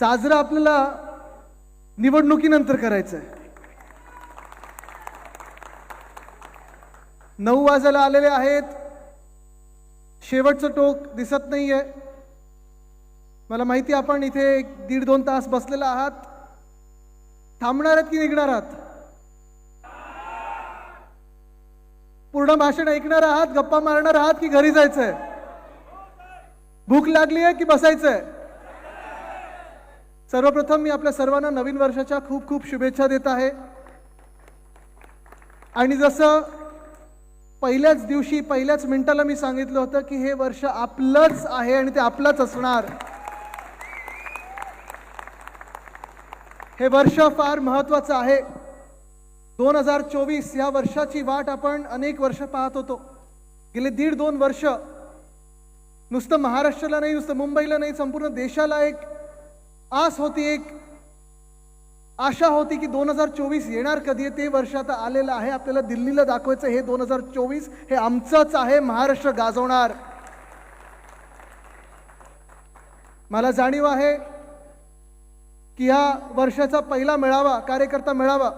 साजरा आपल्याला निवडणुकीनंतर करायचं आहे नऊ वाजायला आलेले आहेत. शेवटचं टोक दिसत नाहीये. मला माहिती आपण इथे एक दीड दोन तास बसलेला आहात. थांबणार आहात की निघणार आहात? पूर्ण भाषण ऐकणार आहात गप्पा मारणार आहात की घरी जायचंय? भूक लागली आहे की बसायचंय? सर्वप्रथम मी आपल्या सर्वांना नवीन वर्षाच्या खूप खूप शुभेच्छा देत आहे. आणि जसं पहिल्याच दिवशी पहिल्याच मिनिटाला मी सांगितलं होतं की हे वर्ष आपलंच आहे आणि ते आपलंच असणार. हे वर्ष फार महत्वाचं आहे. दोन हजार चोवीस या वर्षाची वाट आपण अनेक वर्ष पाहत होतो. गेले दीड दोन वर्ष नुसतं महाराष्ट्राला नाही नुसतं मुंबईला नाही संपूर्ण देशाला एक आस होती एक आशा होती की दोन हजार चोवीस येणार कधी ते वर्ष आता आलेलं आहे. आपल्याला दिल्लीला दाखवायचं हे दोन हजार चोवीस हे आमचंच आहे महाराष्ट्र गाजवणार. मला जाणीव आहे की ह्या वर्षाचा पहिला मेळावा कार्यकर्ता मेळावा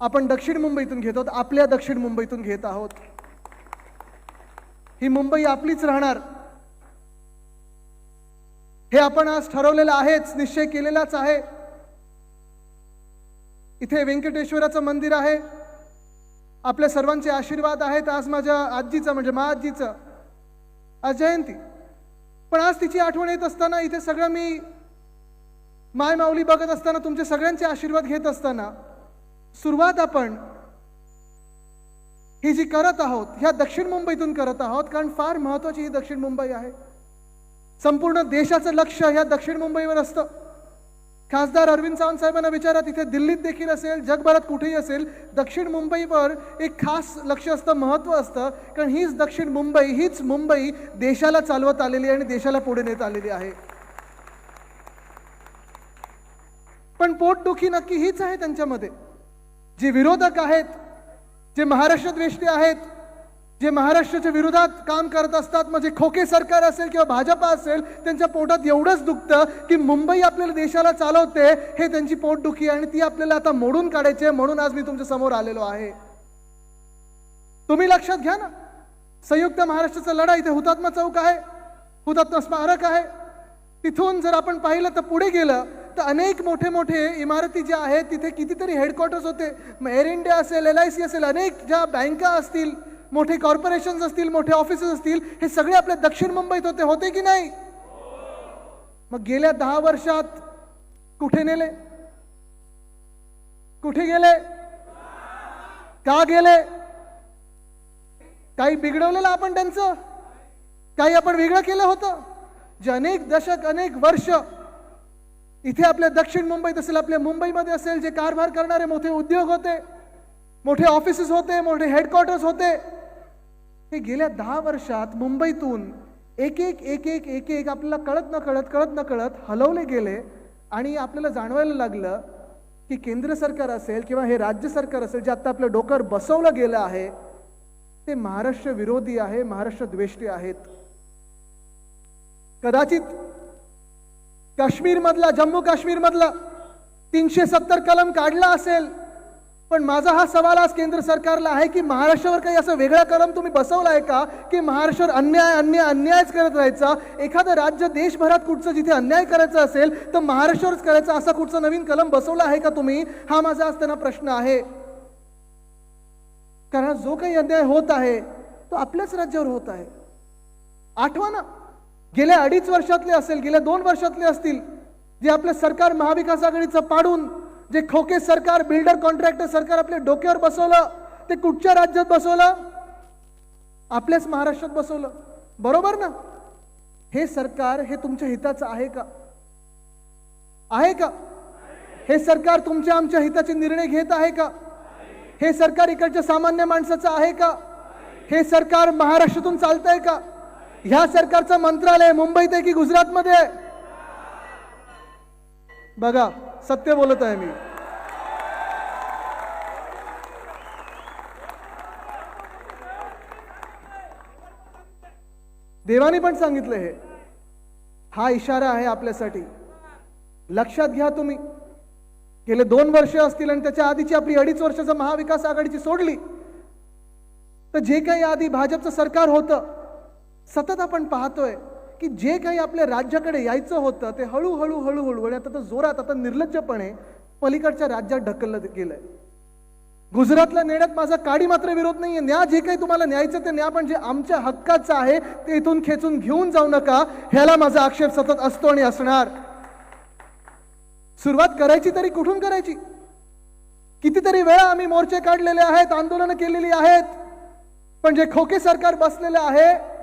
आपण दक्षिण मुंबईतून घेत आहोत आपल्या दक्षिण मुंबईतून घेत आहोत. ही मुंबई आपलीच राहणार. हे आपण आज ठरवलेलं आहेच निश्चय केलेलाच आहे. इथे व्यंकटेश्वराचं मंदिर आहे. आपल्या सर्वांचे आशीर्वाद आहेत. आज माझ्या आजीचं म्हणजे मा आजीचं आज जयंती. पण आज तिची आठवण येत असताना इथे सगळं मी माय माऊली बघत असताना तुमचे सगळ्यांचे आशीर्वाद घेत असताना सुरुवात आपण ही जी करत आहोत ह्या दक्षिण मुंबईतून करत आहोत कारण फार महत्वाची ही दक्षिण मुंबई आहे. संपूर्ण देशाचं लक्ष ह्या दक्षिण मुंबईवर असतं. खासदार अरविंद सावंत साहेबांना विचारा तिथे दिल्लीत देखील असेल जगभरात कुठेही असेल दक्षिण मुंबईवर एक खास लक्ष असतं महत्त्व असतं कारण हीच दक्षिण मुंबई हीच मुंबई देशाला चालवत आलेली आणि देशाला पुढे नेत आलेली आहे. पण पोटदुखी नक्की हीच आहे त्यांच्यामध्ये. जे विरोधक आहेत जे महाराष्ट्र द्वेष्टी आहेत जे महाराष्ट्राच्या विरोधात काम करत असतात म्हणजे खोके सरकार असेल किंवा भाजपा असेल त्यांच्या पोटात एवढंच दुखतं की मुंबई आपल्याला देशाला चालवते हे त्यांची पोटदुखी आणि ती आपल्याला आता मोडून काढायची आहे म्हणून आज मी तुमच्यासमोर आलेलो आहे. तुम्ही लक्षात घ्या ना. संयुक्त महाराष्ट्राचा लढा इथे हुतात्मा चौक आहे हुतात्मा स्मारक आहे. तिथून जर आपण पाहिलं तर पुढे गेलं तर अनेक मोठे मोठे इमारती ज्या आहेत तिथे कितीतरी हेडक्वार्टर्स होते. एअर इंडिया असेल एल आय सी असेल अनेक ज्या बँका असतील मोठे कॉर्पोरेशन्स असतील मोठे ऑफिसेस असतील हे सगळे आपल्या दक्षिण मुंबईत होते होते की नाही? मग गेल्या दहा वर्षात कुठे नेले? कुठे गेले? का गेले? काही बिघडवलेलं आपण त्यांचं? काही आपण वेगळं केलं होतं? जे अनेक दशक अनेक वर्ष इथे आपल्या दक्षिण मुंबईत असेल आपल्या मुंबईमध्ये असेल जे कारभार करणारे मोठे उद्योग होते मोठे ऑफिसेस होते मोठे हेडक्वार्टर्स होते हे गेल्या दहा वर्षात मुंबईतून एक एक एक एक एक एक आपल्याला कळत न कळत कळत न कळत हलवले गेले आणि आपल्याला जाणवायला लागलं की केंद्र सरकार असेल किंवा हे राज्य सरकार असेल जे आता आपलं डोकर बसवलं गेलं आहे ते महाराष्ट्र विरोधी आहे महाराष्ट्र द्वेष्टी आहेत. कदाचित काश्मीरमधला जम्मू काश्मीरमधला तीनशे सत्तर कलम काढला असेल पण माझा हा सवाल आज केंद्र सरकारला आहे की महाराष्ट्रावर काही असं वेगळा कलम तुम्ही बसवला आहे का? की महाराष्ट्रावर अन्याय अन्याय अन्यायच करत राहायचा? एखादं राज्य देशभरात कुठचं जिथे अन्याय करायचा असेल तर महाराष्ट्रावरच करायचा असा कुठचा नवीन कलम बसवला आहे का तुम्ही? हा माझा आज त्यांना प्रश्न आहे. कारण जो काही अन्याय होत आहे तो आपल्याच राज्यावर होत आहे. आठवा ना गेल्या अडीच वर्षातले असेल गेल्या दोन वर्षातले असतील जे आपलं सरकार महाविकास आघाडीचं पाडून जे खोके सरकार बिल्डर कॉन्ट्रॅक्टर सरकार आपल्या डोक्यावर बसवलं ते कुठच्या राज्यात बसवलं? आपल्याच महाराष्ट्रात बसवलं. बरोबर ना? हे सरकार हे तुमच्या हिताचं आहे का? आहे का? हे सरकार तुमच्या आमच्या हिताचे निर्णय घेत आहे का? हे सरकार इकडच्या सामान्य माणसाचं आहे का? हे सरकार महाराष्ट्रातून चालतंय का? ह्या सरकारचं मंत्रालय मुंबईत आहे की गुजरातमध्ये आहे? बघा सत्य बोलत आहे मी. देवाने पण सांगितलं हे. हा इशारा आहे आपल्यासाठी. लक्षात घ्या तुम्ही. गेले दोन वर्ष असतील आणि त्याच्या आधीची आपली अडीच वर्षाचं महाविकास आघाडीची सोडली तर जे काही आधी भाजपचं सरकार होतं सतत आपण पाहतोय. की जे काही आपल्या राज्याकडे यायचं होतं ते हळूहळू हळूहळू आणि आता तर जोरात आता निर्लज्जपणे पलीकडच्या राज्यात ढकललं गेलंय. गुजरातला नेण्यात माझा काडी मात्र विरोध नाहीये. न्या जे काही तुम्हाला न्यायचं ते न्या पण जे आमच्या हक्काचं आहे ते इथून खेचून घेऊन जाऊ नका. ह्याला माझा आक्षेप सतत असतो आणि असणार. सुरुवात करायची तरी कुठून करायची? कितीतरी वेळा आम्ही मोर्चे काढलेले आहेत आंदोलनं केलेली आहेत. पण जे खोके सरकार बसलेलं आहे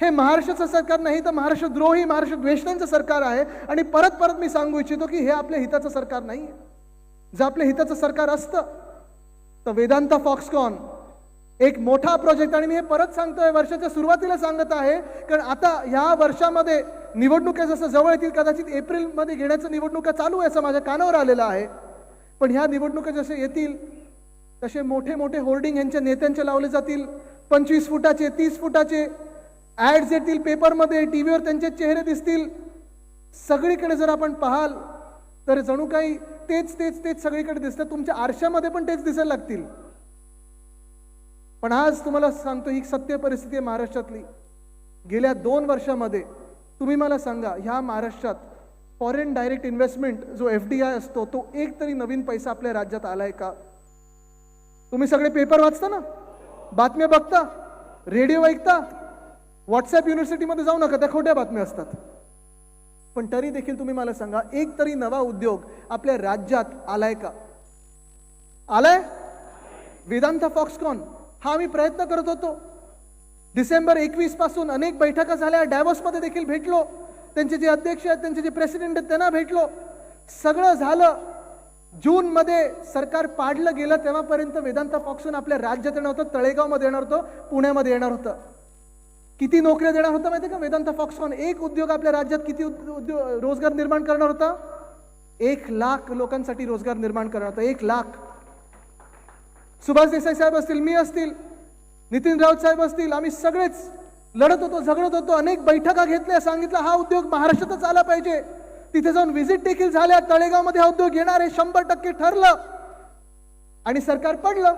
हे महाराष्ट्राचं सरकार नाही तर महाराष्ट्र द्रोही महाराष्ट्र द्वेषणांचं सरकार आहे. आणि परत परत मी सांगू इच्छितो की हे आपल्या हिताचं सरकार नाही जर आपल्या हिताचं सरकार असतं तर वेदांता फॉक्सकॉन एक मोठा प्रोजेक्ट आणि मी हे परत सांगतोय वर्षाच्या सुरुवातीला सांगत आहे कारण आता ह्या वर्षामध्ये निवडणुका जसं जवळ येतील कदाचित एप्रिलमध्ये घेण्याचं निवडणुका चालू आहे असं माझ्या कानावर आलेलं आहे. पण ह्या निवडणुका जसे येतील तसे मोठे मोठे होर्डिंग यांच्या नेत्यांचे लावले जातील. पंचवीस फुटाचे तीस फुटाचे ॲड्स येतील पेपरमध्ये टी व्हीवर त्यांचे चेहरे दिसतील. सगळीकडे जर आपण पाहाल तर जणू काही तेच तेच तेच सगळीकडे दिसतं तुमच्या आरशामध्ये पण तेच दिसायला लागतील. पण आज तुम्हाला सांगतो ही सत्य परिस्थिती आहे महाराष्ट्रातली. गेल्या दोन वर्षामध्ये तुम्ही मला सांगा ह्या महाराष्ट्रात फॉरेन डायरेक्ट इन्व्हेस्टमेंट जो एफ डी आय असतो तो एक तरी नवीन पैसा आपल्या राज्यात आलाय का? तुम्ही सगळे पेपर वाचता ना? बातम्या बघता? रेडिओ ऐकता? व्हॉट्सॲप युनिव्हर्सिटीमध्ये जाऊ नका त्या खोट्या बातम्या असतात. पण तरी देखील तुम्ही मला सांगा एक तरी नवा उद्योग आपल्या राज्यात आलाय का? आलाय? वेदांता फॉक्सकॉन हा आम्ही प्रयत्न करत होतो. डिसेंबर एकवीसपासून अनेक बैठका झाल्या डॅवॉसमध्ये देखील भेटलो. त्यांचे जे अध्यक्ष आहेत त्यांचे जे प्रेसिडेंट आहेत त्यांना भेटलो. सगळं झालं. जूनमध्ये सरकार पाडलं गेलं तेव्हापर्यंत वेदांता फॉक्सकॉन आपल्या राज्यात येणार होतं तळेगावमध्ये येणार होतं पुण्यामध्ये येणार होतं. किती नोकऱ्या देणार होता माहिती का? वेदांत फॉक्सकॉन एक उद्योग आपल्या राज्यात किती उद्योग रोजगार निर्माण करणार होता? एक लाख लोकांसाठी रोजगार निर्माण करणार होता. एक लाख. सुभाष देसाई साहेब असतील मी असतील नितीन राऊत साहेब असतील आम्ही सगळेच लढत होतो झगडत होतो. अनेक बैठका घेतल्या सांगितलं हा उद्योग महाराष्ट्रातच आला पाहिजे. तिथे जाऊन व्हिजिट देखील झाल्या. तळेगावमध्ये हा उद्योग येणार आहे शंभर टक्के ठरलं. आणि सरकार पडलं.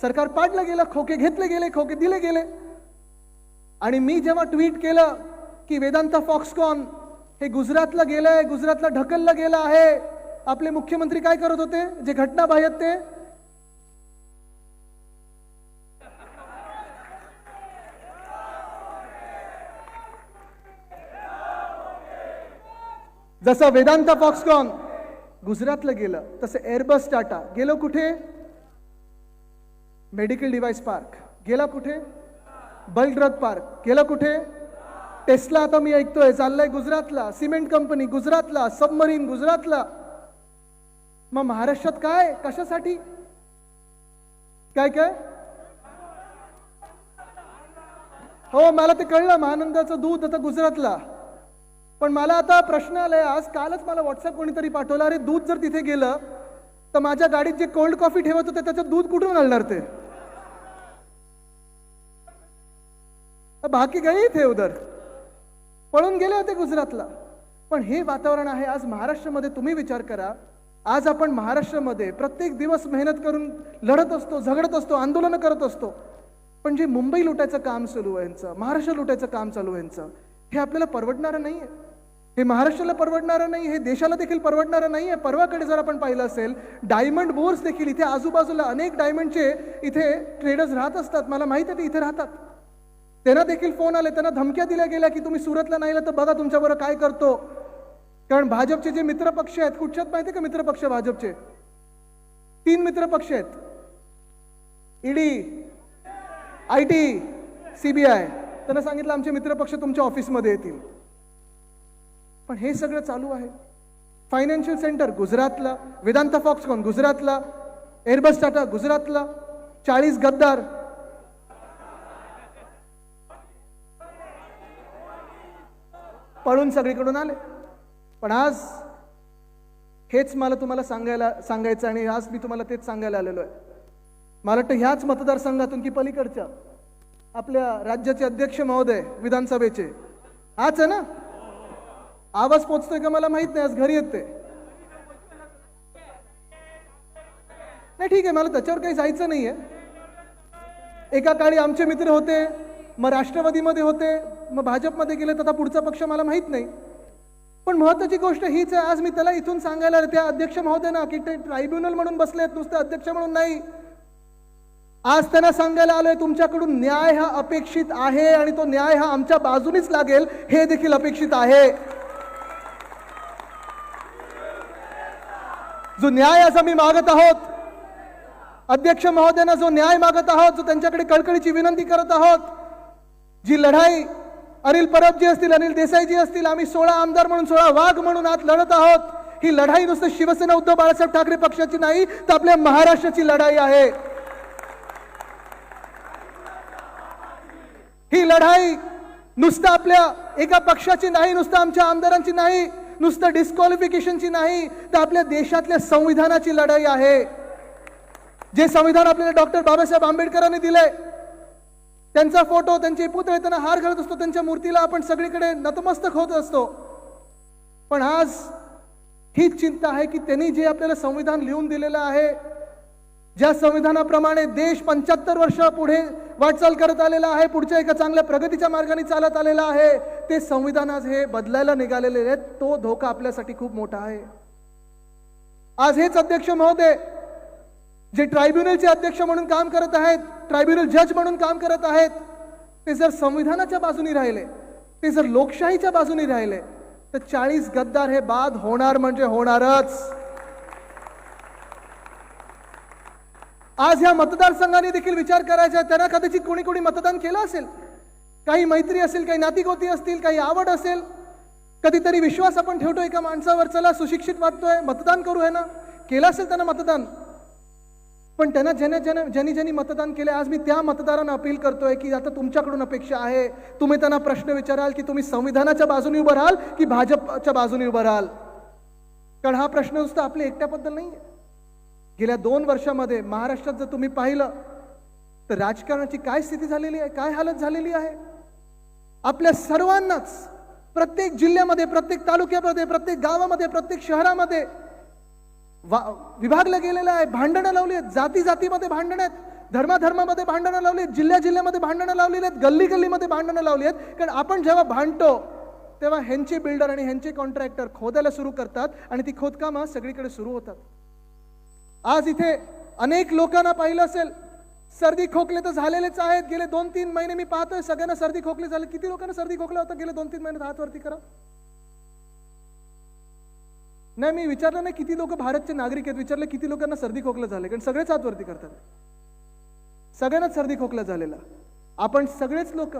सरकार पाडलं गेलं खोके घेतले गेले खोके दिले गेले. आणि मी जेव्हा ट्विट केलं की वेदांत फॉक्सकॉन हे गुजरातला गेलंय गुजरातला ढकललं गेलं आहे आपले मुख्यमंत्री काय करत होते? जे घटनाबाह्य आहेत ते? जसं वेदांत फॉक्सकॉन गुजरातला गेलं तसं एअरबस टाटा. गेलो कुठे? Medical device park. गेला कुठे? Bulk drug park. केलं कुठे? टेस्ला आता मी ऐकतोय. चाललंय गुजरातला. सिमेंट कंपनी गुजरातला. सबमरीन गुजरातला. मग महाराष्ट्रात काय? कशासाठी? काय काय? हो मला ते कळलं. महानंदाचं दूध आता गुजरातला. पण मला आता प्रश्न आलाय. आज कालच मला व्हॉट्सअप कोणीतरी पाठवलं. अरे दूध जर तिथे गेलं तर माझ्या गाडीत जे कोल्ड कॉफी ठेवत होते त्याचं दूध कुठून घालणार ते? बाकी गई थे उधर पळून गेले होते गुजरातला. पण हे वातावरण आहे आज महाराष्ट्रामध्ये तुम्ही विचार करा. आज आपण महाराष्ट्रामध्ये प्रत्येक दिवस मेहनत करून लढत असतो झगडत असतो आंदोलनं करत असतो. पण जे मुंबई लुटायचं काम चालू आहे यांचं महाराष्ट्र लुटायचं काम चालू आहे यांचं हे आपल्याला परवडणारं नाही आहे हे महाराष्ट्राला परवडणारं नाही हे देशाला देखील परवडणारं नाही आहे परवाकडे जर आपण पाहिलं असेल डायमंड बोर्स देखील इथे आजूबाजूला अनेक डायमंडचे इथे ट्रेडर्स राहत असतात. मला माहीत आहे ते इथे राहतात. त्यांना देखील फोन आले त्यांना धमक्या दिल्या गेल्या की तुम्ही सुरतला नाही तर बघा तुमच्याबरोबर काय करतो. कारण भाजपचे जे मित्रपक्ष आहेत कुठच्यात माहिती का मित्रपक्ष भाजपचे? तीन मित्रपक्ष आहेत. ईडी आय टी सीबीआय त्यांना सांगितलं आमचे मित्रपक्ष तुमच्या ऑफिसमध्ये येतील. पण हे सगळं चालू आहे. फायनान्शियल सेंटर गुजरातला. वेदांता फॉक्सकॉन गुजरातला. एअरबस टाटा गुजरातला. चाळीस गद्दार. पळून सगळीकडून आले. पण आज हेच मला तुम्हाला सांगायला सांगायचं आणि आज मी तुम्हाला तेच सांगायला आलेलो आहे. मला वाटतं ह्याच मतदारसंघातून की पलीकडच्या आपल्या राज्याचे अध्यक्ष महोदय विधानसभेचे. आज आहे ना? आवाज पोचतोय का मला माहीत नाही आज घरी येते नाही ठीक आहे मला त्याच्यावर काही जायचं नाहीये. एका काळी आमचे मित्र होते मग राष्ट्रवादीमध्ये होते मग भाजपमध्ये गेले तर आता पुढचा पक्ष मला माहीत नाही. पण महत्त्वाची गोष्ट हीच आहे आज मी त्याला इथून सांगायला त्या अध्यक्ष महोदय ना की ते ट्रायब्युनल म्हणून बसले आहेत नुसते अध्यक्ष म्हणून नाही. आज त्यांना सांगायला आलोय तुमच्याकडून न्याय हा अपेक्षित आहे आणि तो न्याय हा आमच्या बाजूनीच लागेल हे देखील अपेक्षित आहे. जो न्याय असा मी मागत आहोत अध्यक्ष महोदयांना जो न्याय मागत आहोत जो त्यांच्याकडे कळकळीची विनंती करत आहोत जी लढाई अनिल परबजी असतील अनिल देसाईजी असतील आम्ही सोळा आमदार म्हणून सोळा वाघ म्हणून आज लढत आहोत. ही लढाई नुसतं शिवसेना उद्धव बाळासाहेब ठाकरे पक्षाची नाही तर आपल्या महाराष्ट्राची लढाई आहे. ही लढाई नुसतं आपल्या एका पक्षाची नाही नुसतं आमच्या आमदारांची नाही नुसतं डिस्क्वालिफिकेशनची नाही तर आपल्या देशातल्या संविधानाची लढाई आहे. जे संविधान आपल्याला डॉक्टर बाबासाहेब आंबेडकरांनी दिलंय त्यांचा फोटो त्यांचे पुतळे त्यांना हार घालत असतो त्यांच्या मूर्तीला आपण सगळीकडे नतमस्तक होत असतो. पण आज हीच चिंता आहे की त्यांनी जे आपल्याला संविधान लिहून दिलेलं आहे ज्या संविधानाप्रमाणे देश पंच्याहत्तर वर्ष पुढे वाटचाल करत आलेला आहे पुढच्या एका चांगल्या प्रगतीच्या मार्गाने चालत आलेला आहे ते संविधान आज हे बदलायला निघालेले आहेत. तो धोका आपल्यासाठी खूप मोठा आहे. आज हेच अध्यक्ष महोदय जे ट्रायब्युनलचे अध्यक्ष म्हणून काम करत आहेत ट्रायब्युनल जज म्हणून काम करत आहेत ते जर संविधानाच्या बाजूनी राहिले ते जर लोकशाहीच्या बाजूनी राहिले तर चाळीस गद्दार हे बाद होणार म्हणजे होणारच आज ह्या मतदारसंघाने देखील विचार करायचा आहे. त्यांना कदाचित कोणी कोणी मतदान केलं असेल काही मैत्री असेल काही नातीगोती असतील काही आवड असेल कधीतरी विश्वास आपण ठेवतो एका माणसावर चला सुशिक्षित वाटतोय मतदान करू आहे ना केलं असेल त्यांना मतदान पण त्यांना ज्यांना ज्यांना ज्यांनी ज्यांनी मतदान केले आज मी त्या मतदारांना अपील करतोय की आता तुमच्याकडून अपेक्षा आहे. तुम्ही त्यांना प्रश्न विचाराल की तुम्ही संविधानाच्या बाजूने उभं राहाल की भाजपच्या बाजूने उभं राहाल? कारण हा प्रश्न नुसता आपल्या एकट्याबद्दल नाही आहे गेल्या दोन वर्षामध्ये महाराष्ट्रात जर तुम्ही पाहिलं तर राजकारणाची काय स्थिती झालेली आहे काय हालत झालेली आहे? आपल्या सर्वांनाच प्रत्येक जिल्ह्यामध्ये प्रत्येक तालुक्यामध्ये प्रत्येक गावामध्ये प्रत्येक शहरामध्ये वा- विभागलं गेलेलं आहे भांडणं लावली आहेत जाती जातीमध्ये भांडणं आहेत धर्माधर्मामध्ये भांडणं लावली आहेत जिल्ह्या जिल्ह्यामध्ये भांडणं लावलेली आहेत गल्ली गल्लीमध्ये भांडणं लावली आहेत. कारण आपण जेव्हा भांडतो तेव्हा ह्यांचे बिल्डर आणि ह्यांचे कॉन्ट्रॅक्टर खोदायला सुरू करतात आणि ती खोदकामं सगळीकडे सुरू होतात. आज इथे अनेक लोकांना पाहिलं असेल सर्दी खोकले तर झालेलेच आहेत. गेले दोन तीन महिने मी पाहतोय सगळ्यांना सर्दी खोकले झाले. किती लोकांना सर्दी खोकला होता? गेले दोन तीन महिन्यात हात वरती करा. नाही मी विचारलं नाही किती लोक भारतचे नागरिक आहेत विचारलं किती लोकांना सर्दी खोकलं झाले कारण सगळेच हात करतात. सगळ्यांनाच सर्दी खोकला झालेला. आपण सगळेच लोक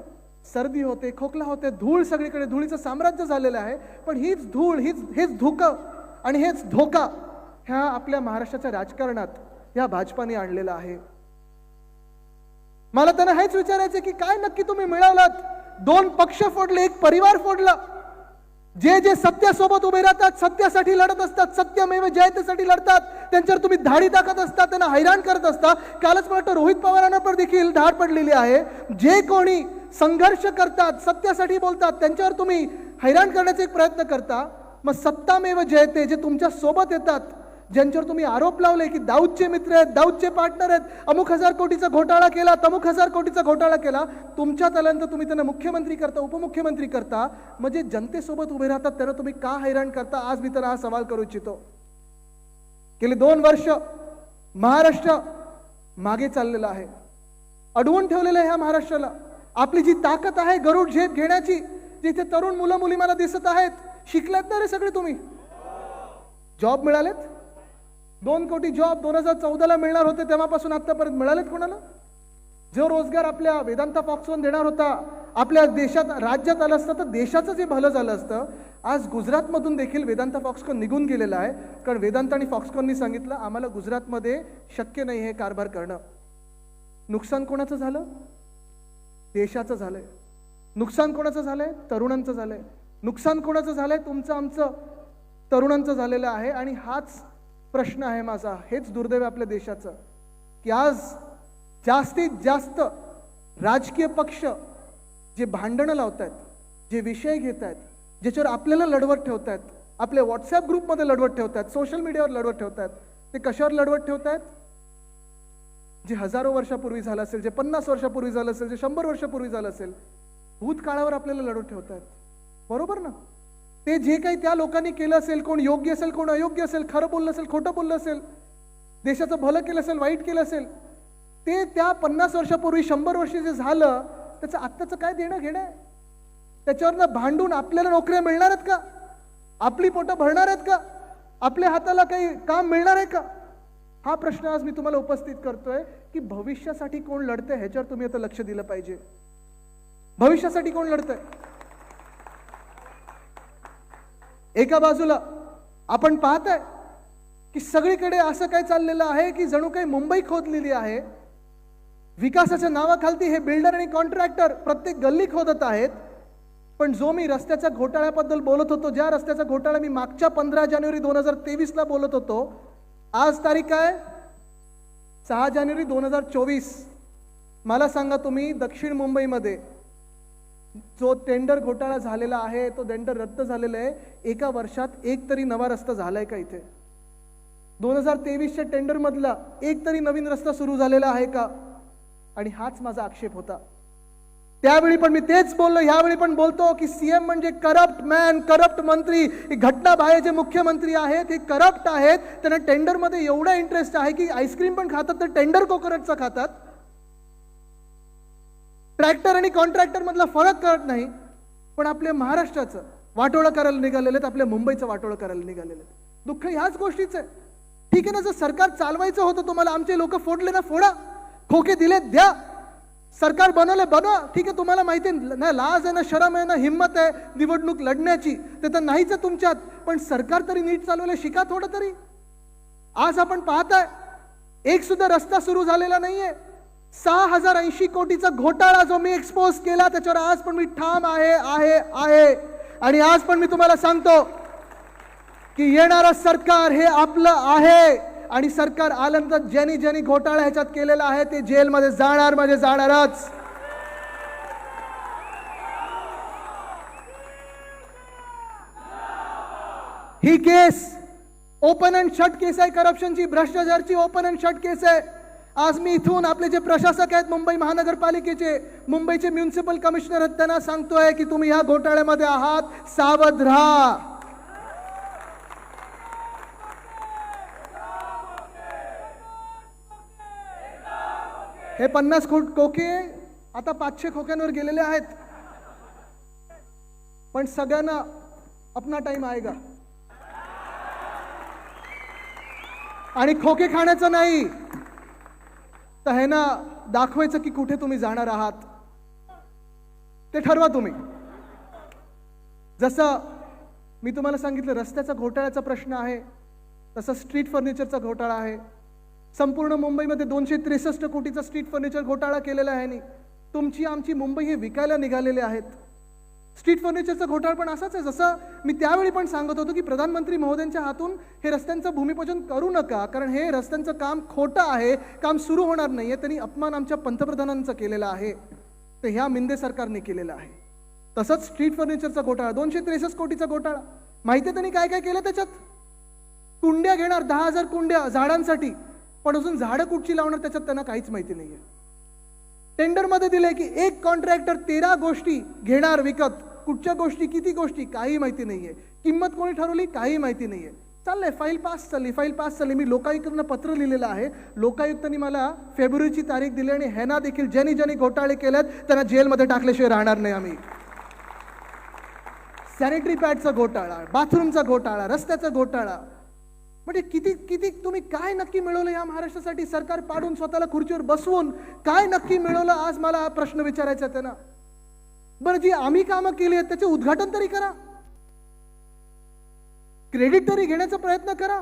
सर्दी होते खोकला होते धूळ सगळीकडे धुळीचं साम्राज्य झालेलं आहे पण हीच धूळ हीच हेच धुकं आणि हेच धोका ह्या आपल्या महाराष्ट्राच्या राजकारणात ह्या भाजपाने आणलेला आहे. मला त्यांना हेच विचारायचं की काय नक्की तुम्ही मिळालात दोन पक्ष फोडले एक परिवार फोडला. जे जे सत्यासोबत उभे राहतात सत्यासाठी लढत असतात सत्यमेव जयतेसाठी लढतात त्यांच्यावर तुम्ही धाडी टाकत असता त्यांना हैराण करत असता कालच मला वाटतं रोहित पवारांना पण देखील धाड पडलेली आहे. जे कोणी संघर्ष करतात सत्यासाठी बोलतात त्यांच्यावर तुम्ही हैराण करण्याचा एक प्रयत्न करता. मग सत्तामेव जयते जे तुमच्यासोबत येतात ज्यांच्यावर तुम्ही आरोप लावले की दाऊदचे मित्र आहेत दाऊदचे पार्टनर आहेत अमुक हजार कोटीचा घोटाळा केला तमुक हजार कोटीचा घोटाळा केला तुमच्यात आल्यानंतर तुम्ही त्यांना मुख्यमंत्री करता उपमुख्यमंत्री करता म्हणजे जनतेसोबत उभे राहतात त्यांना तुम्ही का हैराण करता? आज मी त्यांना हा सवाल करू इच्छितो. गेले दोन वर्ष महाराष्ट्र मागे चाललेला आहे. अडवून ठेवलेलं आहे ह्या महाराष्ट्राला. आपली जी ताकद आहे गरुड झेप घेण्याची जिथे तरुण मुलं मुली मला दिसत आहेत शिकलात ना रे सगळे तुम्ही? जॉब मिळालेत? दोन कोटी जॉब दोन हजार चौदाला मिळणार होते तेव्हापासून आतापर्यंत मिळालेत कोणाला? जो रोजगार आपल्या वेदांता फॉक्सवन देणार होता आपल्या देशात राज्यात आलं असतं तर देशाचं जे भलं झालं असतं आज गुजरातमधून देखील वेदांता फॉक्सकॉन निघून गेलेला आहे. कारण वेदांत आणि फॉक्सकॉननी सांगितलं आम्हाला गुजरातमध्ये शक्य नाही हे कारभार करणं. नुकसान कोणाचं झालं? देशाचं झालंय. नुकसान कोणाचं झालंय? तरुणांचं झालंय. नुकसान कोणाचं झालंय? तुमचं आमचं तरुणांचं झालेलं आहे. आणि हाच प्रश्न आहे माझा हेच दुर्दैव आपल्या देशाचं की आज जास्तीत जास्त राजकीय पक्ष जे भांडणं लावत आहेत जे विषय घेत आहेत ज्याच्यावर आपल्याला लढवत ठेवत आहेत आपल्या व्हॉट्सॲप ग्रुपमध्ये लढवत ठेवत आहेत सोशल मीडियावर लढवत ठेवत आहेत ते कशावर लढवत ठेवत आहेत जे हजारो वर्षापूर्वी झालं असेल जे पन्नास वर्षापूर्वी झालं असेल जे शंभर वर्षापूर्वी झालं असेल भूतकाळावर आपल्याला लढवत ठेवत आहेत बरोबर ना? ते जे काही त्या लोकांनी केलं असेल कोण योग्य असेल कोण अयोग्य असेल खरं बोललं असेल खोटं बोललं असेल देशाचं भलं केलं असेल वाईट केलं असेल ते त्या पन्नास वर्षापूर्वी शंभर वर्ष जे झालं त्याचं आत्ताचं काय देणं घेणं आहे? त्याच्यावरनं भांडून आपल्याला नोकऱ्या मिळणार आहेत का? आपली पोटं भरणार आहेत का? आपल्या हाताला काही काम मिळणार आहे का? हा प्रश्न आज मी तुम्हाला उपस्थित करतोय की भविष्यासाठी कोण लढतंय ह्याच्यावर तुम्ही आता लक्ष दिलं पाहिजे. भविष्यासाठी कोण लढतंय? एका बाजूला आपण पाहताय की सगळीकडे असं काय चाललेलं आहे की जणू काही मुंबई खोदलेली आहे. विकासाच्या नावाखालती हे बिल्डर आणि कॉन्ट्रॅक्टर प्रत्येक गल्ली खोदत आहेत. पण जो मी रस्त्याच्या घोटाळ्याबद्दल बोलत होतो ज्या रस्त्याचा घोटाळा मी मागच्या पंधरा जानेवारी दोन हजार तेवीसला बोलत होतो आज तारीख काय सहा जानेवारी दोन हजार चोवीस. मला सांगा तुम्ही दक्षिण मुंबईमध्ये जो टेंडर घोटाळा झालेला आहे तो टेंडर रद्द झालेला आहे एका वर्षात एक तरी नवा रस्ता झालाय का इथे? दोन हजार तेवीसच्या टेंडरमधला एक तरी नवीन रस्ता सुरू झालेला आहे का? आणि हाच माझा आक्षेप होता. त्यावेळी पण मी तेच बोललो यावेळी पण बोलतो की सीएम म्हणजे करप्ट मॅन करप्ट मंत्री. घटना बाहेर जे मुख्यमंत्री आहेत हे करप्ट आहेत. त्यांना टेंडरमध्ये एवढा इंटरेस्ट आहे की आईस्क्रीम पण खातात तर टेंडर कोकोनटचं खातात. ट्रॅक्टर आणि कॉन्ट्रॅक्टरमधला फरक कळत नाही पण आपल्या महाराष्ट्राचं वाटोळं करायला निघालेले आहेत आपल्या मुंबईचं वाटोळं करायला निघालेले आहेत. दुःख ह्याच गोष्टीचं आहे. ठीक आहे ना जर सरकार चालवायचं होतं तुम्हाला आमचे लोक फोडले ना फोडा. खोके दिले द्या. सरकार बनवले बनवा. ठीक आहे तुम्हाला माहिती आहे ना लाज आहे ना शरम आहे ना हिंमत आहे निवडणूक लढण्याची. ते तर नाहीच आहे तुमच्यात. पण सरकार तरी नीट चालवलं शिका थोडं तरी. आज आपण पाहताय एक सुद्धा रस्ता सुरू झालेला नाहीये. सहा हजार ऐंशी कोटीचा घोटाळा जो मी एक्सपोज केला त्याच्यावर आज पण मी ठाम आहे आहे आहे. आणि आज पण मी तुम्हाला सांगतो की येणारं सरकार हे आपलं आहे. आणि सरकार आल्यानंतर ज्यांनी ज्यांनी घोटाळा ह्याच्यात केलेला आहे ते जेलमध्ये जाणार म्हणजे जाणारच. ही case open and shut case आहे करप्शनची भ्रष्टाचारची ओपन अँड शट केस आहे. आज मी इथून आपले जे प्रशासक आहेत मुंबई महानगरपालिकेचे मुंबईचे म्युन्सिपल कमिशनर आहेत त्यांना सांगतोय की तुम्ही ह्या घोटाळ्यामध्ये आहात. सावध राहा. हे पन्नास खोट खोके आता पाचशे खोक्यांवर गेलेले आहेत. पण सगळ्यांना अपना टाइम आएगा. आणि खोके खाण्याचं नाही. तर हे ना दाखवायचं की कुठे तुम्ही जाणार आहात? ते ठरवा तुम्ही. जसं मी तुम्हाला सांगितलं रस्त्याचा घोटाळ्याचा प्रश्न आहे तसं स्ट्रीट फर्निचरचा घोटाळा आहे. संपूर्ण मुंबईमध्ये दोनशे त्रेसष्ट कोटीचा स्ट्रीट फर्निचर घोटाळा केलेला आहे तुमची आमची मुंबई हे विकायला निघालेले आहेत. स्ट्रीट फर्निचरचा घोटाळा पण असाच आहे. जसं मी त्यावेळी पण सांगत होतो की प्रधानमंत्री महोदयांच्या हातून हे रस्त्यांचं भूमिपूजन करू नका कारण हे रस्त्यांचं काम खोटं आहे काम सुरू होणार नाहीये. त्यांनी अपमान आमच्या पंतप्रधानांचा केलेला आहे. तर ह्या मिंदे सरकारने केलेलं आहे. तसंच स्ट्रीट फर्निचरचा घोटाळा दोनशे त्रेसष्ट कोटीचा घोटाळा. माहिती आहे त्यांनी काय काय केलं त्याच्यात? कुंड्या घेणार दहा हजार कुंड्या झाडांसाठी. पण अजून झाडं कुठची लावणार त्याच्यात त्यांना काहीच माहिती नाहीये. टेंडरमध्ये दिले की एक कॉन्ट्रॅक्टर तेरा गोष्टी घेणार विकत. कुठच्या गोष्टी किती गोष्टी काही माहिती नाही आहे किंमत कोणी ठरवली? काही माहिती नाही आहे चाललंय फाईल पास चालली फाईल पास चालली मी लोकायुक्तांना पत्र लिहिलेलं आहे. लोकायुक्तांनी मला फेब्रुवारीची तारीख दिली आणि ह्यांना देखील ज्यांनी ज्यांनी घोटाळे केलेत त्यांना जेलमध्ये टाकल्याशिवाय राहणार नाही आम्ही. सॅनिटरी पॅडचा घोटाळा बाथरूमचा घोटाळा रस्त्याचा घोटाळा म्हणजे किती किती तुम्ही काय नक्की मिळवलं या महाराष्ट्रासाठी? सरकार पाडून स्वतःला खुर्चीवर बसवून काय नक्की मिळवलं? आज मला हा प्रश्न विचारायचा त्यांना. बरं जी आम्ही कामं केली आहेत त्याचे उद्घाटन तरी करा. क्रेडिट तरी घेण्याचा प्रयत्न करा.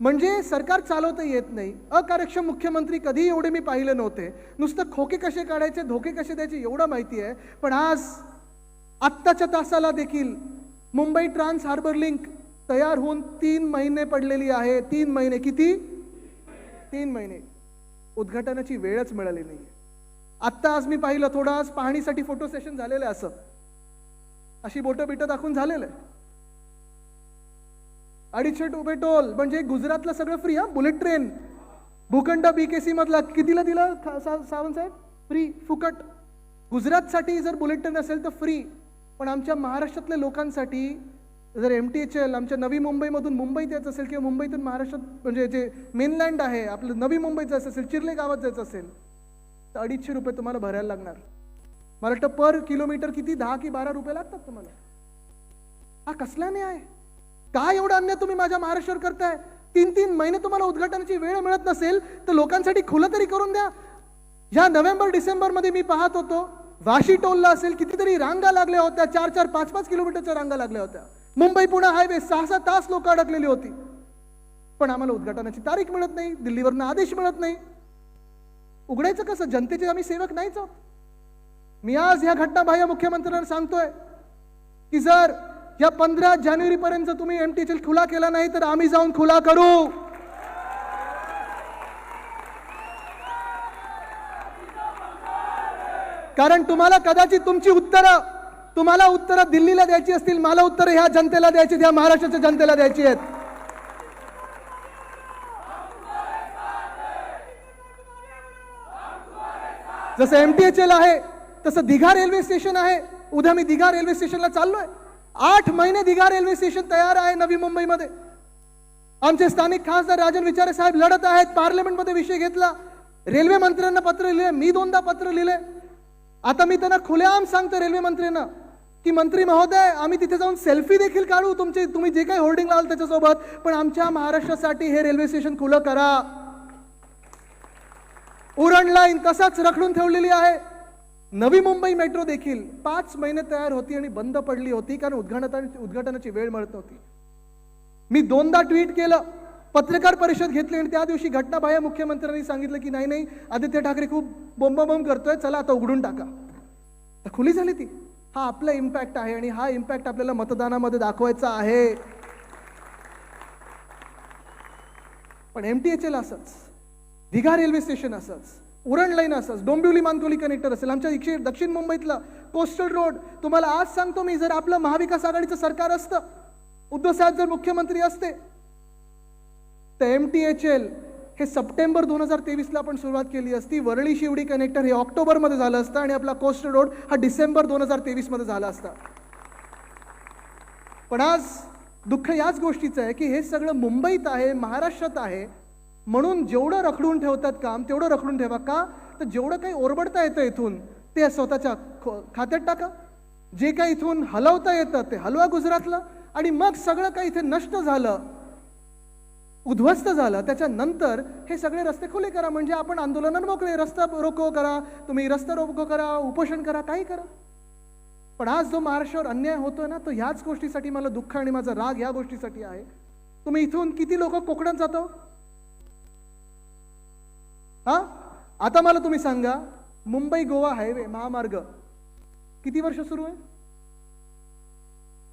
म्हणजे सरकार चालवता येत नाही. अकार्यक्षम मुख्यमंत्री कधी एवढे मी पाहिले नव्हते. नुसतं खोके कसे काढायचे धोके कसे द्यायचे एवढं माहिती आहे. पण आज आत्ताच्या तासाला देखील मुंबई ट्रान्स हार्बर लिंक तयार होऊन तीन महिने पडलेली आहे. तीन महिने किती? तीन महिने. उद्घाटनाची वेळच मिळाली नाही आत्ता आज मी पाहिलं थोडं आज पाहणीसाठी फोटो सेशन झालेलं आहे असं. अशी बोटं बिटं दाखवून झालेलं आहे. अडीचशे रुपये टोल म्हणजे गुजरातला सगळं फ्री हा? बुलेट ट्रेन भूखंड बीकेसी मधला कितीला दिला सा- सावंत साहेब? फ्री फुकट. गुजरातसाठी जर बुलेट ट्रेन असेल तर फ्री पण आमच्या महाराष्ट्रातल्या लोकांसाठी जर एम टी एच एल आमच्या नवी मुंबईमधून मुंबईत यायचं असेल किंवा मुंबईतून महाराष्ट्रात म्हणजे जे मेनलँड आहे आपलं नवी मुंबईत जायचं असेल चिरले गावात जायचं असेल तर अडीचशे रुपये तुम्हाला भरायला लागणार. मला वाटतं पर किलोमीटर किती? दहा की बारा रुपये लागतात तुम्हाला. हा कसला न्याय? का एवढा अन्याय तुम्ही माझ्या महाराष्ट्रावर करताय? तीन तीन महिने तुम्हाला उद्घाटनाची वेळ मिळत नसेल तर लोकांसाठी खुलं तरी करून द्या. या नोव्हेंबर डिसेंबरमध्ये मी पाहत होतो वाशी टोलला असेल कितीतरी रांगा लागल्या होत्या चार चार पाच पाच किलोमीटरच्या रांगा लागल्या होत्या. मुंबई पुणे हायवे सहा सहा तास लोक अडकलेली होती. पण आम्हाला उद्घाटनाची तारीख मिळत नाही दिल्लीवरनं आदेश मिळत नाही. उघडायचं कसं? जनतेचे आम्ही सेवक नाहीच आहोत. मी आज ह्या घटनाबाह्य मुख्यमंत्र्यांना सांगतोय की जर या पंधरा जानेवारी पर्यंत तुम्ही एम टी खुला केला नाही तर आम्ही जाऊन खुला करू. कारण तुम्हाला कदाचित तुमची उत्तरं तुम्हाला उत्तरं दिल्लीला द्यायची असतील मला उत्तरं ह्या जनतेला द्यायची ह्या महाराष्ट्राच्या जनतेला द्यायची आहेत. जसं एम टी एच एल आहे तसं दिघा रेल्वे स्टेशन आहे. उद्या मी दिघा रेल्वे स्टेशनला चाललोय. आठ महिने दिघा रेल्वे स्टेशन तयार आहे नवी मुंबईमध्ये. आमचे स्थानिक खासदार राजन विचारे साहेब लढत आहेत पार्लमेंटमध्ये विषय घेतला. रेल्वे मंत्र्यांना पत्र लिहिले मी दोनदा पत्र लिहिले. आता मी त्यांना खुलेआम सांगतो रेल्वे मंत्र्यांना. की मंत्री महोदय आम्ही तिथे जाऊन सेल्फी देखील काढू. तुमचे तुम्ही जे काही होर्डिंग लावाल त्याच्यासोबत. पण आमच्या महाराष्ट्रासाठी हे रेल्वे स्टेशन खुलं करा. उरण लाईन तसाच रखडून ठेवलेली आहे. नवी मुंबई मेट्रो देखील पाच महिने तयार होती आणि बंद पडली होती कारण उद्घाटनाची उद्घाटनाची वेळ मिळत नव्हती. मी दोनदा ट्विट केलं पत्रकार परिषद घेतली आणि त्या दिवशी घटनाबाह्य मुख्यमंत्र्यांनी सांगितलं की नाही नाही आदित्य ठाकरे खूप बोंबाबोंब करतोय चला आता उघडून टाका. तर खुली झाली ती. हा आपला इम्पॅक्ट आहे आणि हा इम्पॅक्ट आपल्याला मतदानामध्ये दाखवायचा आहे. पण एम टी एच एल असंच दिघा रेल्वे स्टेशन असंच उरण लाईन असंच डोंबिवली मानकोली कनेक्टर असेल आमच्या इकडे दक्षिण मुंबईतलं कोस्टल रोड तुम्हाला आज सांगतो मी जर आपलं महाविकास आघाडीचं सरकार असतं उद्धव साहेब जर मुख्यमंत्री असते तर एम टी एच एल हे सप्टेंबर दोन हजार तेवीसला आपण सुरुवात केली असती. वरळी शिवडी कनेक्टर हे ऑक्टोबरमध्ये झालं असतं आणि आपला कोस्ट रोड हा डिसेंबर दोन हजार तेवीसमध्ये झाला असता. पण आज दुःख याच गोष्टीचं आहे की हे सगळं मुंबईत आहे महाराष्ट्रात आहे. म्हणून जेवढं रखडून ठेवतात काम तेवढं रखडून ठेवा का? तर जेवढं काही ओरबडता येतं इथून ते स्वतःच्या खो- खात्यात टाका. जे काही इथून हलवता येतं ते हलवा गुजरातला आणि मग सगळं काही इथे नष्ट झालं. उद्ध्वस्त झालं. त्याच्यानंतर हे सगळे रस्ते खुले करा. म्हणजे आपण आंदोलनात मोकळे रस्ता रोको करा. तुम्ही रस्ता रोको करा. उपोषण करा. काही करा. पण आज जो महाराष्ट्रावर अन्याय होतोय ना तो ह्याच गोष्टीसाठी मला दुःख आणि माझा राग या गोष्टीसाठी आहे. तुम्ही इथून किती लोक कोकणात जातो? हा? आता मला तुम्ही सांगा मुंबई गोवा हायवे महामार्ग किती वर्ष सुरू आहे?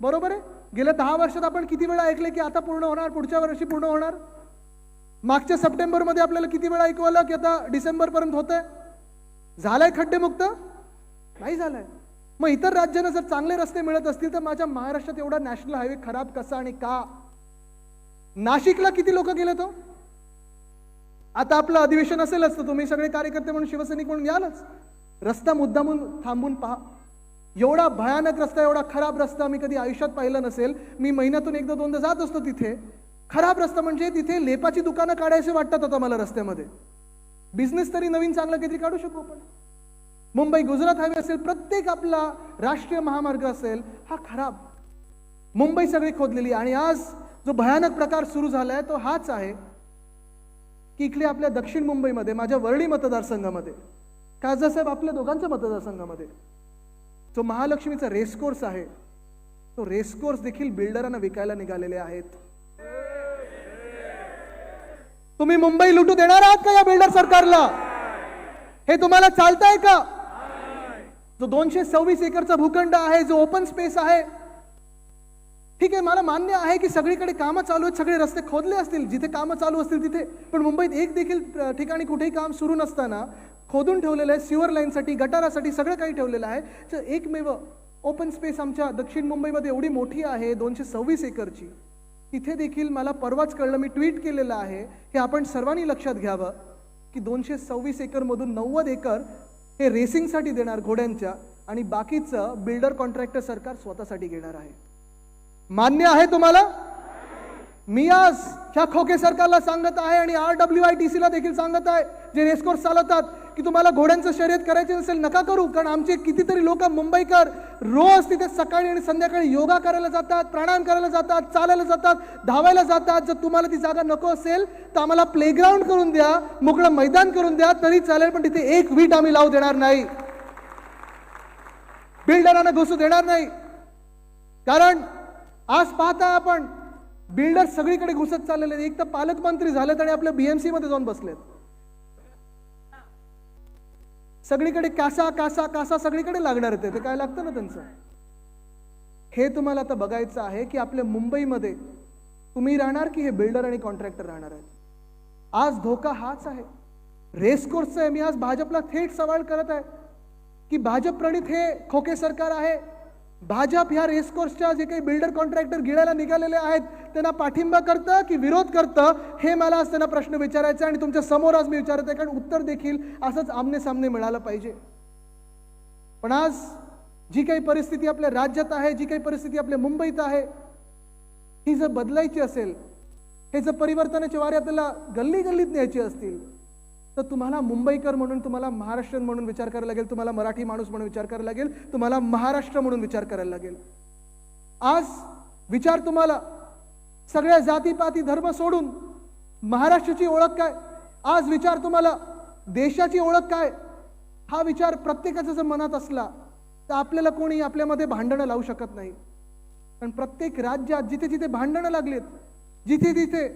बरोबर आहे? गेल्या दहा वर्षात आपण किती वेळा ऐकले की आता पूर्ण होणार पुढच्या वर्षी पूर्ण होणार? मागच्या सप्टेंबरमध्ये आपल्याला किती वेळा ऐकवलं की आता डिसेंबरपर्यंत होत आहे झालंय खड्डेमुक्त? नाही झालंय. मग इतर राज्यांना जर चांगले रस्ते मिळत असतील तर माझ्या महाराष्ट्रात एवढा नॅशनल हायवे खराब कसा आणि का? नाशिकला किती लोक गेले तो? आता आपलं अधिवेशन असेलच तर तुम्ही सगळे कार्यकर्ते म्हणून शिवसैनिक म्हणून यालच. रस्ता मुद्दामून थांबून पहा. एवढा भयानक रस्ता एवढा खराब रस्ता मी कधी आयुष्यात पाहिला नसेल. मी महिन्यातून एकदा दोनदा जात असतो तिथे. खराब रस्ता म्हणजे तिथे लेपाची दुकानं काढायचे वाटतात आता मला रस्त्यामध्ये. बिझनेस तरी नवीन चांगला काहीतरी काढू शकू आपण. मुंबई गुजरात हायवे असेल प्रत्येक आपला राष्ट्रीय महामार्ग असेल हा खराब. मुंबई सगळी खोदलेली आणि आज जो भयानक प्रकार सुरू झालाय तो हाच आहे की इकडे आपल्या दक्षिण मुंबईमध्ये माझ्या वरळी मतदारसंघामध्ये खासदार साहेब आपल्या दोघांच्या मतदारसंघामध्ये जो महालक्ष्मीचा रेसकोर्स आहे तो रेसकोर्स देखील बिल्डरांना विकायला निघालेले आहेत. तुम्ही मुंबई लुटू देणार आहात का या बिल्डर सरकारला? हे तुम्हाला चालताय का? जो दोनशे सव्वीस एकरचा भूखंड आहे जो ओपन स्पेस आहे ठीक आहे मला मान्य आहे की सगळीकडे कामं चालू आहेत सगळे रस्ते खोदले असतील जिथे कामं चालू असतील तिथे. पण मुंबईत एक देखील ठिकाणी कुठेही काम सुरू नसताना खोदून ठेवलेलं आहे. सिवर लाईनसाठी गटारासाठी सगळं काही ठेवलेलं आहे. तर एकमेव ओपन स्पेस आमच्या दक्षिण मुंबईमध्ये एवढी मोठी आहे दोनशे सव्वीस एकरची. तिथे देखील मला परवाच कळलं मी ट्विट केलेलं आहे. हे आपण सर्वांनी लक्षात घ्यावं की दोनशे सव्वीस एकरमधून नव्वद एकर हे रेसिंगसाठी देणार घोड्यांच्या आणि बाकीचं बिल्डर कॉन्ट्रॅक्टर सरकार स्वतःसाठी घेणार आहे. मान्य आहे तुम्हाला? मी आज ह्या खोके सरकारला सांगत आहे आणि आर डब्ल्यू आय टी सीला देखील सांगत आहे. जे रेसकोर्स चालवतात की तुम्हाला घोड्यांचं शर्यत करायची असेल नका करू. कारण आमचे कितीतरी लोक मुंबईकर रोज तिथे सकाळी आणि संध्याकाळी योगा करायला जातात प्राणायाम करायला जातात चालायला जातात धावायला जातात. जर तुम्हाला ती जागा नको असेल तर आम्हाला प्लेग्राऊंड करून द्या मोकळं मैदान करून द्या तरी चालेल पण तिथे एक वीट आम्ही लावू देणार नाही. बिल्डरांना घुसू देणार नाही. कारण आज पाहता आपण बिल्डर सगळीकडे घुसत चाललेले आहेत. एक तर पालकमंत्री झालेत आणि आपल्या बीएमसी मध्ये जाऊन बसलेत. सगळीकडे कासा कासा कासा सगळीकडे लागणार ते. ते काय लागतं ना त्यांचं? हे तुम्हाला आता बघायचं आहे की आपल्या मुंबईमध्ये तुम्ही राहणार की हे बिल्डर आणि कॉन्ट्रॅक्टर राहणार आहेत? आज धोका हाच आहे. रेसकोर्सचं आहे. मी आज भाजपला थेट सवाल करत आहे की भाजप प्रणित हे खोके सरकार आहे भाजप ह्या रेसकोर्सच्या जे काही बिल्डर कॉन्ट्रॅक्टर गिळायला निघालेले आहेत त्यांना पाठिंबा करतं की विरोध करतं हे मला आज त्यांना प्रश्न विचारायचा आहे आणि तुमच्यासमोर आज मी विचारत आहे कारण उत्तर देखील असंच आमने सामने मिळालं पाहिजे. पण आज जी काही परिस्थिती आपल्या राज्यात आहे जी काही परिस्थिती आपल्या मुंबईत आहे ही जर बदलायची असेल हे जर परिवर्तनाचे वारे आपल्याला गल्ली गल्लीत न्यायची असतील तर तुम्हाला मुंबईकर म्हणून तुम्हाला महाराष्ट्रीयन म्हणून विचार करायला लागेल तुम्हाला मराठी माणूस म्हणून विचार करायला लागेल तुम्हाला महाराष्ट्र म्हणून विचार करायला लागेल. आज विचार तुम्हाला सगळ्या जातीपाती धर्म सोडून महाराष्ट्राची ओळख काय? आज विचार तुम्हाला देशाची ओळख काय? हा विचार प्रत्येकाचा जर मनात असला तर आपल्याला कोणी आपल्यामध्ये भांडणं लावू शकत नाही. पण प्रत्येक राज्यात जिथे जिथे भांडणं लागलीत जिथे जिथे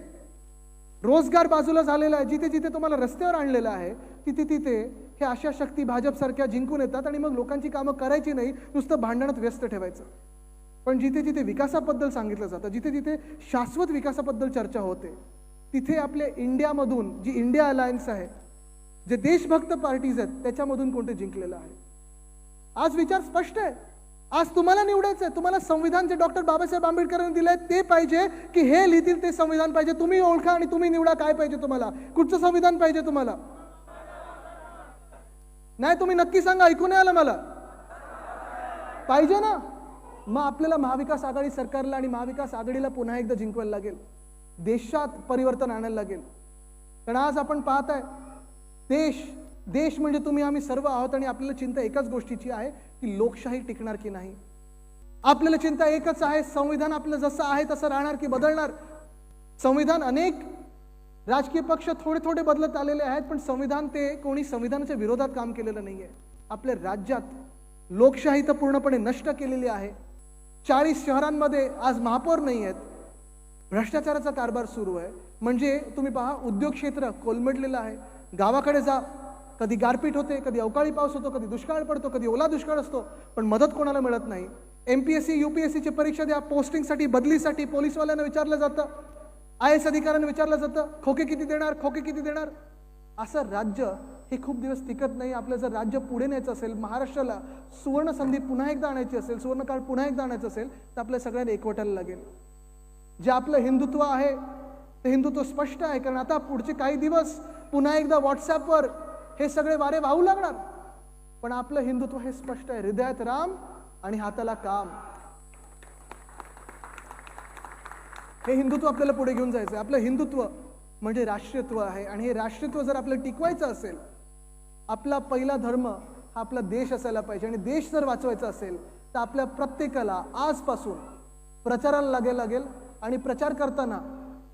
रोजगार बाजूला झालेला आहे जिथे जिथे तुम्हाला रस्त्यावर आणलेलं आहे तिथे तिथे हे अशा शक्ती भाजपसारख्या जिंकून येतात आणि मग लोकांची कामं करायची नाही नुसतं भांडणात व्यस्त ठेवायचं. पण जिथे जिथे विकासाबद्दल सांगितलं जातं जिथे जिथे शाश्वत विकासाबद्दल चर्चा होते तिथे आपल्या इंडियामधून जी इंडिया अलायन्स आहे जे देशभक्त पार्टीज आहेत त्याच्यामधून कोणते जिंकलेलं आहे. आज विचार स्पष्ट आहे. आज तुम्हाला निवडायचं आहे तुम्हाला संविधान जे डॉक्टर बाबासाहेब आंबेडकरांनी दिलंय ते पाहिजे की हे लिहितील ते संविधान पाहिजे. तुम्ही ओळखा आणि तुम्ही निवडा काय पाहिजे तुम्हाला. कुठचं संविधान पाहिजे तुम्हाला? नाही तुम्ही नक्की सांगा ऐकून नाही आलं मला. पाहिजे ना. मग आपल्याला महाविकास आघाडी सरकारला आणि महाविकास आघाडीला पुन्हा एकदा जिंकवायला लागेल. देशात परिवर्तन आणायला लागेल. कारण आज आपण पाहताय देश देश म्हणजे तुम्ही आम्ही सर्व आहोत आणि आपल्याला चिंता एकाच गोष्टीची आहे. की लोकशाही टिकणार की नाही? आपल्याला चिंता एकच आहे संविधान आपलं जसं आहे तसं राहणार की बदलणार. संविधान अनेक राजकीय पक्ष थोडे थोडे बदलत आलेले आहेत पण संविधान ते कोणी संविधानाच्या विरोधात काम केलेलं नाही आहे आपल्या राज्यात लोकशाही तर पूर्णपणे नष्ट केलेली आहे. चाळीस शहरांमध्ये आज महापौर नाही आहेत. भ्रष्टाचाराचा कारभार सुरू आहे. म्हणजे तुम्ही पहा उद्योग क्षेत्र कोलमडलेलं आहे. गावाकडे जा कधी गारपीट होते कधी अवकाळी पाऊस होतो कधी दुष्काळ पडतो कधी ओला दुष्काळ असतो पण मदत कोणाला मिळत नाही. M P S C U P S सीची परीक्षा द्या पोस्टिंगसाठी बदलीसाठी पोलीसवाल्यांना विचारलं जातं आय एस अधिकाऱ्यांना विचारलं जातं खोके किती देणार खोके किती देणार? असं राज्य हे खूप दिवस टिकत नाही. आपलं जर राज्य पुढे न्यायचं असेल महाराष्ट्राला सुवर्ण संधी पुन्हा एकदा आणायची असेल सुवर्णकाळ पुन्हा एकदा आणायचं असेल तर आपल्या सगळ्यांना एकवटायला लागेल. जे आपलं हिंदुत्व आहे ते हिंदुत्व स्पष्ट आहे कारण आता पुढचे काही दिवस पुन्हा एकदा व्हॉट्सॲपवर हे सगळे वारे वाहू लागणार. पण आपलं हिंदुत्व हे स्पष्ट आहे. हृदयात राम आणि हाताला काम. हे हिंदुत्व आपल्याला पुढे घेऊन जायचं आहे आपलं हिंदुत्व म्हणजे राष्ट्रीयत्व आहे. आणि हे राष्ट्रीयत्व जर आपल्याला टिकवायचं असेल आपला पहिला धर्म हा आपला देश असायला पाहिजे. आणि देश जर वाचवायचा असेल तर आपल्या प्रत्येकाला आजपासून प्रचाराला लागेल लागेल आणि प्रचार करताना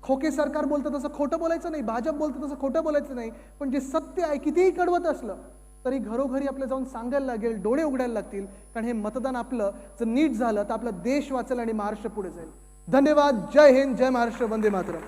खोके सरकार बोलतं तसं खोटं बोलायचं नाही भाजप बोलतं तसं खोटं बोलायचं नाही पण जे सत्य आहे कितीही कडवत असलं तरी घरोघरी आपलं जाऊन सांगायला लागेल डोळे उघडायला लागतील कारण हे मतदान आपलं जर नीट झालं तर आपला देश वाचेल आणि महाराष्ट्र पुढे जाईल. धन्यवाद जय हिंद जय महाराष्ट्र वंदे मातरम.